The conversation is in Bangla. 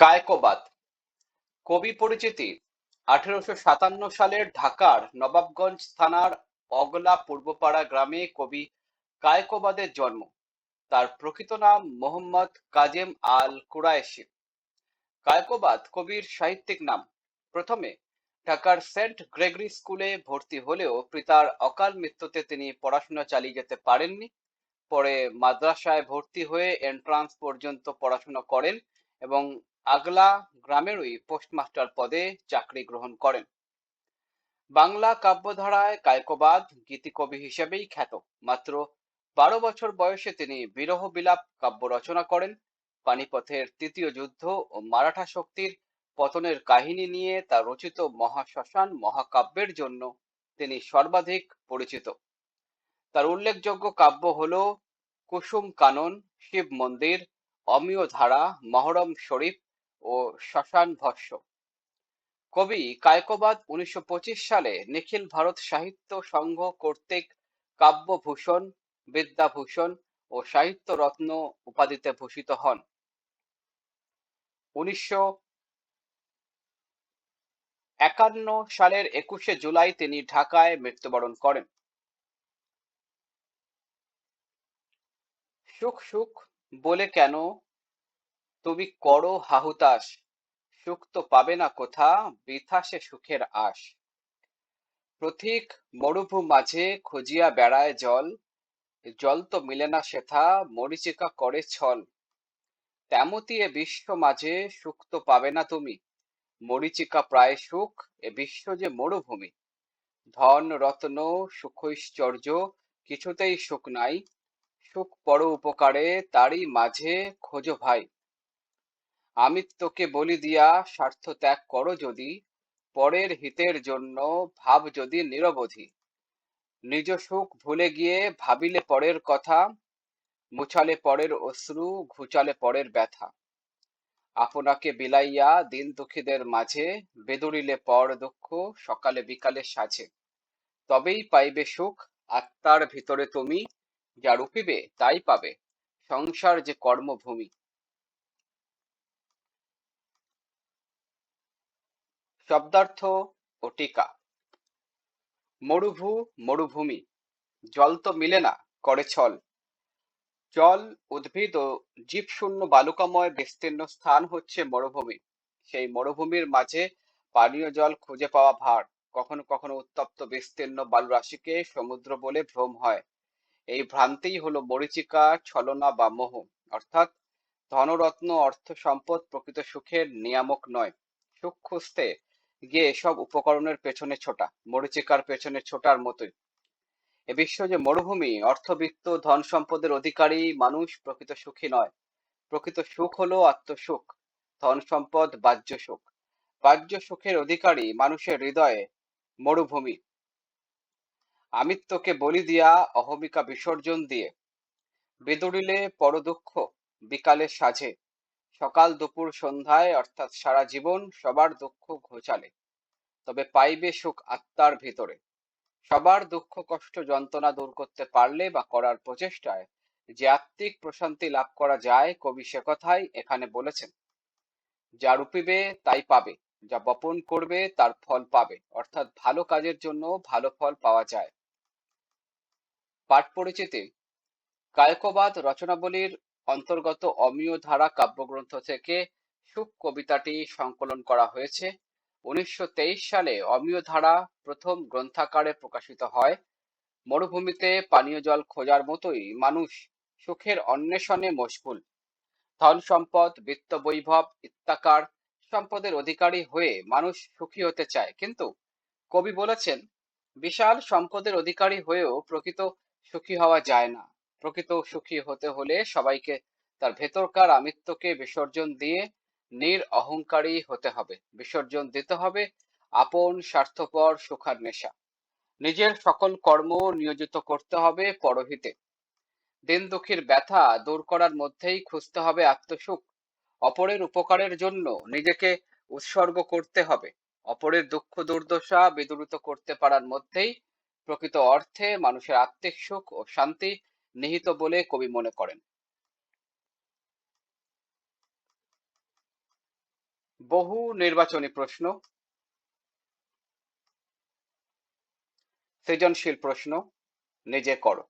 কায়কোবাদ। কবি পরিচিতি, আঠেরোশো সাতান্ন সালের ঢাকার নবাবগঞ্জ থানার অগলা পূর্বপাড়া গ্রামে কবি কায়কোবাদের জন্ম। তার প্রকৃত নাম মোহাম্মদ কাজেম আল কুরায়েশি কায়কোবাদ কবির সাহিত্যিক নাম। প্রথমে ঢাকার সেন্ট গ্রেগরি স্কুলে ভর্তি হলেও পিতার অকাল মৃত্যুতে তিনি পড়াশোনা চালিয়ে যেতে পারেননি। পরে মাদ্রাসায় ভর্তি হয়ে এন্ট্রান্স পর্যন্ত পড়াশোনা করেন এবং আগলা গ্রামেরই পোস্টমাস্টার পদে চাকরি গ্রহণ করেন। বাংলা কাব্যধারায় কায়কোবাদ গীতিকবি হিসেবেই খ্যাত। মাত্র বারো বছর বয়সে তিনি বিরহ বিলাপ কাব্য রচনা করেন। পানিপথের তৃতীয় যুদ্ধ ও মারাঠা শক্তির পতনের কাহিনী নিয়ে তার রচিত মহাশ্মশান মহাকাব্যের জন্য তিনি সর্বাধিক পরিচিত। তার উল্লেখযোগ্য কাব্য হল কুসুম কানন, শিব মন্দির, অমিয় ধারা, মহরম শরীফ ও শ্মশান ভস্য। কবি কায়কোবাদ উনিশশো সালে নিখিল ভারত সাহিত্য সংঘ কর্তৃক কাব্যভূষণ, বিদ্যাভূষণ ও সাহিত্য রত্ন উপাধিতে ভূষিত হন। উনিশশো একান্ন সালের একুশে জুলাই তিনি ঢাকায় মৃত্যুবরণ করেন। সুখ সুখ বলে কেন তুমি করো হাহুতাস সুখ তো পাবে না কোথা, বৃথা সে সুখের আশ। প্রথিক মরুভূ মাঝে খুঁজিয়া বেড়ায় জল জল তো মিলে না সেথা, মরিচিকা করে ছল। তেমতি এ বিশ্ব মাঝে সুখ তো পাবে না তুমি, মরিচিকা প্রায় সুখ, এ বিশ্ব যে মরুভূমি। ধন, রত্ন সুখৈশ্বর্য কিছুতেই সুখ নাই, সুখ পর উপকারে, তারই মাঝে খোঁজো ভাই। আমি তোকে বলি দিয়া স্বার্থ ত্যাগ করো যদি, পরের হিতের জন্য ভাব যদি নিরবধি। নিজ সুখ ভুলে গিয়ে ভাবিলে পরের কথা, মুছালে পরের অশ্রু, ঘুচালে পরের ব্যথা। আপনাকে বিলাইয়া দিন দুঃখীদের মাঝে, বেদুরিলে পর দুঃখ, সকালে বিকালে সাজে। তবেই পাইবে সুখ, আত্মার ভিতরে তুমি, যা রূপিবে তাই পাবে। সংসার যে কর্মভূমি। শব্দার্থ ও টিকা। মরুভূ, মরুভূমি। জল তো মিলে না, করে ছল। জল উদ্ভিদ ও জীবশূন্য বালুকাময় বিস্তীর্ণ স্থান হচ্ছে মরুভূমি। সেই মরুভূমির মাঝে পানীয় জল খুঁজে পাওয়া ভার। কখনো কখনো উত্তপ্ত বিস্তীর্ণ বালুরাশিকে সমুদ্র বলে ভ্রম হয়। এই ভ্রান্তিই হলো মরিচিকা, ছলনা বা মোহ। অর্থাৎ ধনরত্ন অর্থ সম্পদ প্রকৃত সুখের নিয়ামক নয়। সুখ খুঁজতে গিয়ে এসব উপকরণের পেছনে ছোটা, মরিচিকার পেছনে ছোটার মতোই। এ বিশ্ব যে মরুভূমি, অর্থবিত্ত, ধন সম্পদের অধিকারী, মানুষ প্রকৃত সুখী নয়। প্রকৃত সুখ হলো আত্মসুখ, ধন সম্পদ বাহ্য সুখ। বাহ্য সুখের অধিকারী মানুষের হৃদয়ে মরুভূমি। আমিত্বকে বলি দিয়া অহমিকা বিসর্জন দিয়ে, বেদুরিলে পর দুঃখ বিকালে সাজে। সকাল দুপুর সন্ধ্যায়, অর্থাৎ সারা জীবন সবার দুঃখ ঘোচালে। তবে পাইবে সুখ আত্মার ভিতরে। সবার দুঃখ, কষ্ট, যন্ত্রণা দূর করতে পারলে বা করার প্রচেষ্টায় যে আত্মিক প্রশান্তি লাভ করা যায়, কবি সে কথাই এখানে বলেছেন। যা রূপিবে, তাই পাবে। যা বপন করবে, তার ফল পাবে। অর্থাৎ ভালো কাজের জন্য ভালো ফল পাওয়া যায়। পাঠ পরিচিতি। কায়কবাদ রচনাবলীর অন্তর্গত অমিয় ধারা কাব্যগ্রন্থ থেকে সুখ কবিতাটি সংকলন করা হয়েছে। উনিশশো সালে অমিয় ধারা প্রথম গ্রন্থাকারে প্রকাশিত হয়। মরুভূমিতে পানীয় জল খোঁজার মতোই মানুষ সুখের অন্বেষণে মশগুল। ধন সম্পদ, বিত্ত বৈভব, ইত্যাকার সম্পদের অধিকারী হয়ে মানুষ সুখী হতে চায়। কিন্তু কবি বলেছেন, বিশাল সম্পদের অধিকারী হয়েও প্রকৃত সুখী হওয়া যায় না। প্রকৃত সুখী হতে হলে সবাইকে তার ভেতরকার আমিত্বকে বিসর্জন দিয়ে নির অহংকারী হতে হবে। বিসর্জন দিতে হবে আপন, স্বার্থপর, সুখার নেশা। নিজের সকল কর্ম নিয়োজিত করতে হবে পরহিতে। দিন দুঃখীর ব্যথা দূর করার মধ্যেই খুঁজতে হবে আত্মসুখ। অপরের উপকারের জন্য নিজেকে উৎসর্গ করতে হবে। অপরের দুঃখ দুর্দশা বিদূরিত করতে পারার মধ্যেই প্রকৃত অর্থে মানুষের আত্মিক সুখ ও শান্তি নিহিত বলে কবি মনে করেন। বহু নির্বাচনী প্রশ্ন সৃজনশীল প্রশ্ন নিজে করো।